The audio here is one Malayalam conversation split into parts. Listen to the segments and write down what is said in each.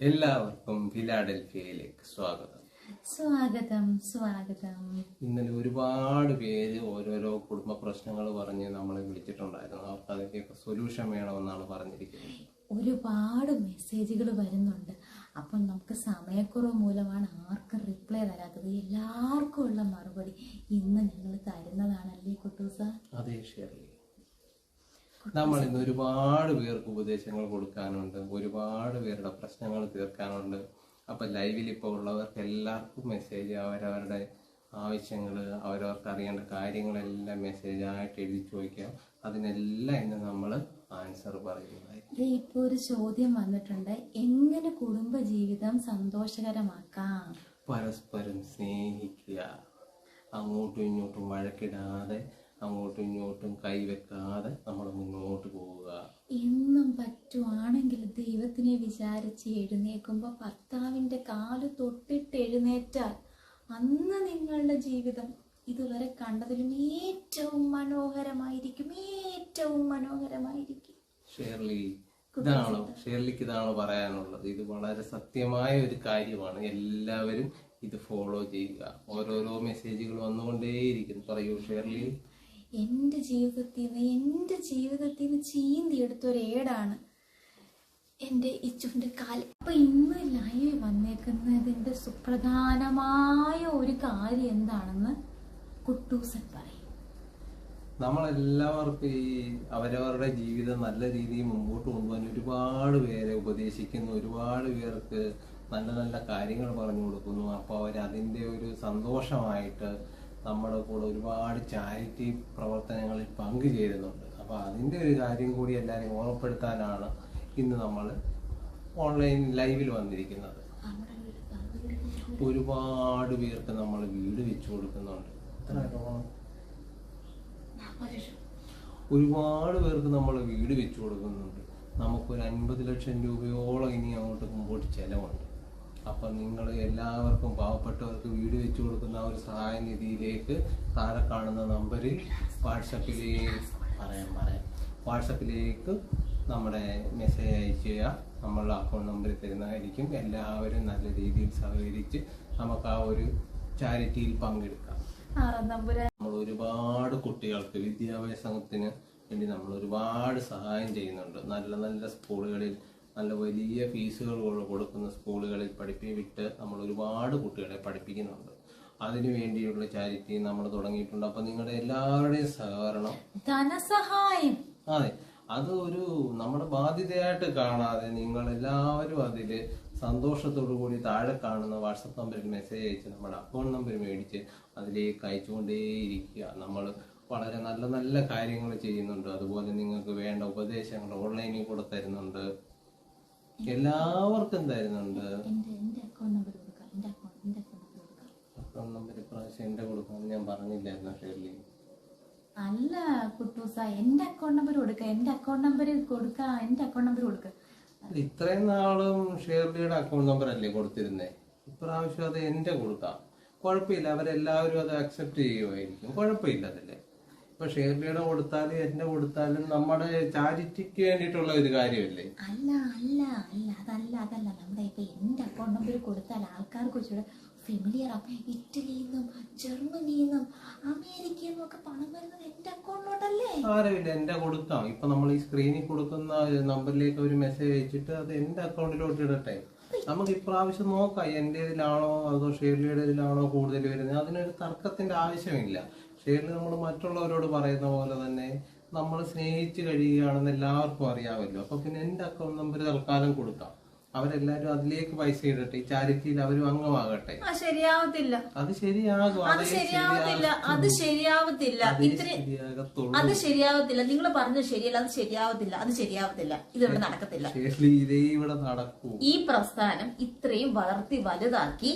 എല്ലാവർക്കും ഫിലാഡൽഫിയയിലേക്ക് സ്വാഗതം. സ്വാഗതം സ്വാഗതം. ഇന്നലെ ഒരുപാട് പേര് ഓരോരോ കുടുംബ പ്രശ്നങ്ങൾ പറഞ്ഞ് നമ്മളെ വിളിച്ചിട്ടുണ്ടായിരുന്നു. അവർക്ക് അതിന്റെയൊക്കെ സൊല്യൂഷൻ വേണമെന്നാണ് പറഞ്ഞിരിക്കുന്നത്. ഒരുപാട് മെസ്സേജുകൾ വരുന്നുണ്ട്. അപ്പം നമുക്ക് സമയക്കുറവ് മൂലമാണ് ആർക്കും റിപ്ലൈ തരാത്തത്. എല്ലാവർക്കും ഉള്ള മറുപടി ഇന്ന് ഞങ്ങൾ തരുന്നതാണല്ലേ കുട്ടൂസ? അതേ ഷെർലി. നമ്മൾ ഇന്ന് ഒരുപാട് പേർക്ക് ഉപദേശങ്ങൾ കൊടുക്കാനുണ്ട്. ഒരുപാട് പേരുടെ പ്രശ്നങ്ങൾ തീർക്കാനുണ്ട്. അപ്പൊ ലൈവിൽ ഇപ്പോൾ ഉള്ളവർക്ക് എല്ലാവർക്കും മെസ്സേജ് അവരവരുടെ ആവശ്യങ്ങൾ അവരവർക്ക് അറിയേണ്ട കാര്യങ്ങളെല്ലാം മെസ്സേജ് ആയിട്ട് എഴുതി ചോദിക്കാം അതിനെല്ലാം ഇന്ന് നമ്മൾ ആൻസർ പറയുന്നതായി ഇപ്പൊ ഇപ്പോൾ ഒരു ചോദ്യം വന്നിട്ടുണ്ട്. എങ്ങനെ കുടുംബ ജീവിതം സന്തോഷകരമാക്കാം? പരസ്പരം സ്നേഹിക്കുക. അങ്ങോട്ടും ഇങ്ങോട്ടും വഴക്കിടാതെ അങ്ങോട്ടും ഇങ്ങോട്ടും കൈവെക്കാതെ നമ്മൾ മുന്നോട്ട് പോവുക. എന്നും പറ്റുവാണെങ്കിൽ ദൈവത്തിനെ വിചാരിച്ച് എഴുന്നേൽക്കുമ്പോൾ ഭർത്താവിന്റെ കാൽ തൊട്ടിട്ട് എഴുന്നേറ്റാൽ അന്ന് നിങ്ങളുടെ ജീവിതം ഇതുവരെ കണ്ടതിലും ഏറ്റവും മനോഹരമായിരിക്കും ഏറ്റവും മനോഹരമായിരിക്കും. ഷേർലി ഇതാണോ? ഷേർലിക്ക് ഇതാണോ പറയാനുള്ളത്? ഇത് വളരെ സത്യമായ ഒരു കാര്യമാണ്. എല്ലാവരും ഇത് ഫോളോ ചെയ്യുക. ഓരോരോ മെസ്സേജുകൾ വന്നുകൊണ്ടേയിരിക്കും പറയൂ ഷേർലി. എന്റെ ജീവിതത്തിൽ നിന്ന് എന്റെ ജീവിതത്തിൽ നിന്ന് ചീന്തിയെടുത്ത ഒരു ഏടാണ് എന്റെ ഇച്ചുവിന്റെ കാൽ. അപ്പം ഇന്ന് ലൈവ് വന്നേക്കുന്നതിന്റെ സുപ്രധാനമായ ഒരു കാര്യം എന്താണെന്ന് കുട്ടൂസൻ പറയും. നമ്മളെല്ലാവർക്കും ഈ അവരവരുടെ ജീവിതം നല്ല രീതിയിൽ മുമ്പോട്ട് കൊണ്ടുപോകാൻ ഒരുപാട് പേരെ ഉപദേശിക്കുന്നു ഒരുപാട് പേർക്ക് നല്ല നല്ല കാര്യങ്ങൾ പറഞ്ഞു കൊടുക്കുന്നു. അപ്പോൾ അവർ അതിന്റെ ഒരു സന്തോഷമായിട്ട് നമ്മുടെ കൂടെ ഒരുപാട് ചാരിറ്റി പ്രവർത്തനങ്ങളിൽ പങ്കുചേരുന്നുണ്ട്. അപ്പോൾ അതിന്റെ ഒരു കാര്യം കൂടി എല്ലാവരെയും ഓർമ്മപ്പെടുത്താനാണ് ഇന്ന് നമ്മൾ ഓൺലൈൻ ലൈവിൽ വന്നിരിക്കുന്നത്. ഒരുപാട് പേർക്ക് നമ്മൾ വീട് വെച്ചു കൊടുക്കുന്നുണ്ട്. ഒരുപാട് പേർക്ക് നമ്മൾ വീട് വെച്ചു കൊടുക്കുന്നുണ്ട്. നമുക്കൊരു അൻപത് ലക്ഷം രൂപയോളം ഇനി അങ്ങോട്ട് മുമ്പോട്ട് ചെലവുണ്ട്. അപ്പം നിങ്ങൾ എല്ലാവർക്കും പാവപ്പെട്ടവർക്ക് വീട് വെച്ചു കൊടുക്കുന്ന ഒരു സഹായ നിധിയിലേക്ക് താഴെ കാണുന്ന നമ്പറിൽ വാട്സപ്പിലേക്ക് പറയാം പറയാം. വാട്സപ്പിലേക്ക് നമ്മുടെ മെസ്സേജ് അയക്കുക നമ്മളുടെ അക്കൗണ്ട് നമ്പറിൽ തരുന്നതായിരിക്കും. എല്ലാവരും നല്ല രീതിയിൽ സഹകരിച്ച് നമുക്ക് ആ ഒരു ചാരിറ്റിയിൽ പങ്കെടുക്കാം. നമ്മൾ ഒരുപാട് കുട്ടികൾക്ക് വിദ്യാഭ്യാസത്തിന് വേണ്ടി നമ്മൾ ഒരുപാട് സഹായം ചെയ്യുന്നുണ്ട്. നല്ല നല്ല സ്കൂളുകളിൽ നല്ല വലിയ ഫീസുകൾ കൊടുക്കുന്ന സ്കൂളുകളിൽ പഠിപ്പി വിട്ട് നമ്മൾ ഒരുപാട് കുട്ടികളെ പഠിപ്പിക്കുന്നുണ്ട്. അതിനു വേണ്ടിയുള്ള ചാരിറ്റി നമ്മൾ തുടങ്ങിയിട്ടുണ്ട്. അപ്പൊ നിങ്ങളുടെ എല്ലാവരുടെയും സഹകരണം ധനസഹായം. അതെ. അത് ഒരു നമ്മുടെ ബാധ്യതയായിട്ട് കാണാതെ നിങ്ങൾ എല്ലാവരും അതിൽ സന്തോഷത്തോടു കൂടി താഴെ കാണുന്ന വാട്സപ്പ് നമ്പറിൽ മെസ്സേജ് അയച്ച് നമ്മുടെ അക്കൗണ്ട് നമ്പർ മേടിച്ച് അതിലേക്ക് അയച്ചുകൊണ്ടേയിരിക്കുക നമ്മൾ വളരെ നല്ല നല്ല കാര്യങ്ങൾ ചെയ്യുന്നുണ്ട്. അതുപോലെ നിങ്ങൾക്ക് വേണ്ട ഉപദേശങ്ങൾ ഓൺലൈനിൽ കൂടെ തരുന്നുണ്ട്. എല്ലാവർക്കും തരുന്നുണ്ട് അക്കൗണ്ട് നമ്പർ ഇപ്രാവശ്യം ഞാൻ പറഞ്ഞില്ലായിരുന്നു ഷെർലി? അല്ല കുട്ടൂസ എന്റെ അക്കൗണ്ട് നമ്പർ കൊടുക്ക എന്റെ അക്കൗണ്ട് നമ്പർ കൊടുക്ക എന്റെ അക്കൗണ്ട് നമ്പർ കൊടുക്ക. ഇത്രയും നാളും ഷേർലിയുടെ അക്കൗണ്ട് നമ്പർ അല്ലേ കൊടുത്തിരുന്നേ? ഇപ്രാവശ്യം അത് എന്റെ കൊടുക്കാം. കുഴപ്പമില്ല അവരെല്ലാവരും അത് അക്സെപ്റ്റ് ചെയ്യുമായിരിക്കും കുഴപ്പമില്ല അതിൽ. ഇപ്പൊ ഷേർലിയുടെ കൊടുത്താലും എന്റെ കൊടുത്താലും നമ്മുടെ ചാരിറ്റിക്ക് വേണ്ടിയിട്ടുള്ള ഒരു കാര്യമല്ലേ? അല്ല അല്ല അല്ല അതല്ല അതല്ല. നമ്മുടെ ഇപ്പൊ എന്റെ അക്കൗണ്ട് നമ്പർ കൊടുത്താൽ ആൾക്കാർക്ക് കുറച്ചുകൂടെ ഫെമിലിയർ ഇറ്റലിയിൽ നിന്നും ജർമ്മനിയിൽ നിന്നും അമേരിക്കയിൽ നിന്നും ഒക്കെ പണം വരുന്നത് എന്റെ അക്കൗണ്ടിലോട്ടല്ലേ സാരമില്ല എന്റെ കൊടുക്കാം ഇപ്പൊ നമ്മൾ ഈ സ്ക്രീനിൽ കൊടുക്കുന്ന നമ്പറിലേക്ക് ഒരു മെസ്സേജ് അയച്ചിട്ട് അത് എന്റെ അക്കൗണ്ടിലോട്ട് ഇടട്ടെ? നമുക്ക് ഇപ്രാവശ്യം നോക്കാം എന്റെ ഇതിലാണോ അതോ ഷേർലിയുടെ ഇതിലാണോ കൂടുതൽ വരുന്നത്? അതിനൊരു തർക്കത്തിന്റെ ആവശ്യമില്ല. ഷേർലി നമ്മൾ മറ്റുള്ളവരോട് പറയുന്ന പോലെ തന്നെ നമ്മൾ സ്നേഹിച്ച് കഴിയുകയാണെന്ന് എല്ലാവർക്കും അറിയാമല്ലോ. അപ്പൊ പിന്നെ എന്റെ അക്കൗണ്ട് നമ്പർ തൽക്കാലം കൊടുക്കാം. അവരെല്ലാരും അതിലേക്ക് പൈസ ഇടട്ടെ. ഈ ചാരിറ്റിയിൽ അവരും അംഗമാകട്ടെ. ആ ശരിയാവത്തില്ല. അത് ശരിയാകും. അത് ശരിയാവത്തില്ല. അത് ശരിയാവത്തില്ല. അതേ ശരിയാകത്തുള്ളൂ. അത് ശരിയാവത്തില്ല. നിങ്ങൾ പറഞ്ഞത് ശരിയല്ല അത് ശരിയാവത്തില്ല അത് ശരിയാവത്തില്ല. ഇതിവിടെ നടക്കത്തില്ല. ശരി, ഇതേ ഇവിടെ നടക്കൂ. ഈ പ്രസ്ഥാനം ഇത്രയും വളർത്തി വലുതാക്കി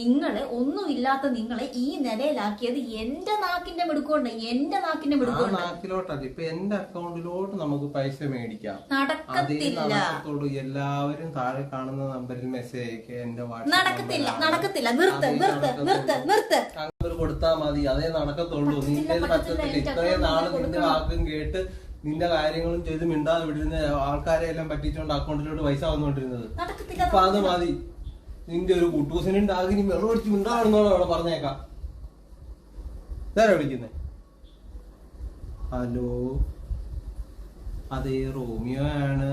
നിങ്ങളെ ഒന്നുമില്ലാത്ത നിങ്ങളെ ഈ നിലയിലാക്കിയത് എന്റെ നാക്കിന്റെ മിടുക്കൊണ്ട് എന്റെ നാക്കിന്റെ ആ മിടുക്കൊണ്ട് ഇപ്പൊ എന്റെ അക്കൗണ്ടിലോട്ട് നമുക്ക് പൈസ മേടിക്കാം. അതേ നടക്കത്തില്ല നടക്കത്തുള്ളൂ എല്ലാവരും താഴെ കാണുന്ന നമ്പറിൽ മെസ്സേജ് അയക്കുക എന്റെ നടക്കത്തില്ല നടക്കത്തില്ല. നിർത്ത് നിർത്ത് നിർത്ത് നിർത്ത്. കൊടുത്താൽ മതി. അതേ നടക്കത്തുള്ളൂ. നിന്റെ പറ്റത്തില്ല, ഇത്രയും നാൾ നിന്റെ വാക്കും കേട്ട് നിന്റെ കാര്യങ്ങളും ചെയ്ത് മിണ്ടാതെ വിടുന്ന ആൾക്കാരെ എല്ലാം പറ്റിച്ചുകൊണ്ട് അക്കൗണ്ടിലോട്ട് പൈസ വന്നുകൊണ്ടിരുന്നത് അപ്പൊ അത് മതി. നിന്റെ ഒരു കുട്ടൂസിനുണ്ടാകി നീ വെള്ളം അടിച്ച് മിണ്ടാണെന്നോളോ അവിടെ പറഞ്ഞേക്കാം. ഇതാരാ വിളിക്കുന്നേ? ഹലോ? അതെ റോമിയോ ആണ്.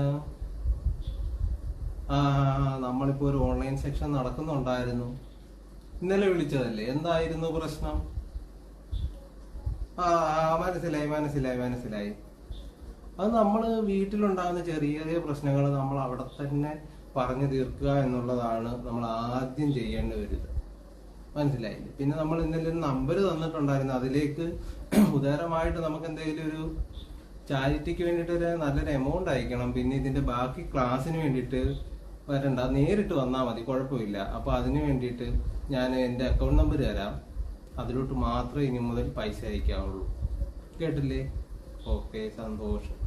നമ്മളിപ്പോ ഒരു ഓൺലൈൻ സെക്ഷൻ നടക്കുന്നുണ്ടായിരുന്നു. ഇന്നലെ വിളിച്ചതല്ലേ? എന്തായിരുന്നു പ്രശ്നം? ആ മനസ്സിലായി മനസ്സിലായി മനസ്സിലായി. അത് നമ്മൾ വീട്ടിലുണ്ടാകുന്ന ചെറിയ ചെറിയ പ്രശ്നങ്ങൾ നമ്മൾ അവിടെ തന്നെ പറഞ്ഞു തീർക്കുക എന്നുള്ളതാണ് നമ്മൾ ആദ്യം ചെയ്യേണ്ട ഇത്. മനസ്സിലായില്ലേ പിന്നെ നമ്മൾ ഇന്നലെ ഒരു നമ്പർ തന്നിട്ടുണ്ടായിരുന്നു. അതിലേക്ക് ഉദാരമായിട്ട് നമുക്ക് എന്തെങ്കിലും ഒരു ചാരിറ്റിക്ക് വേണ്ടിയിട്ട് ഒരു നല്ലൊരു എമൗണ്ട് അയക്കണം. പിന്നെ ഇതിന്റെ ബാക്കി ക്ലാസ്സിന് വേണ്ടിയിട്ട് വരണ്ട. നേരിട്ട് വന്നാൽ മതി കുഴപ്പമില്ല. അപ്പോൾ അതിന് വേണ്ടിയിട്ട് ഞാൻ എന്റെ അക്കൗണ്ട് നമ്പർ തരാം. അതിലോട്ട് മാത്രമേ ഇനി മുതൽ പൈസ അയക്കാവുള്ളൂ. കേട്ടില്ലേ? ഓക്കെ സന്തോഷം.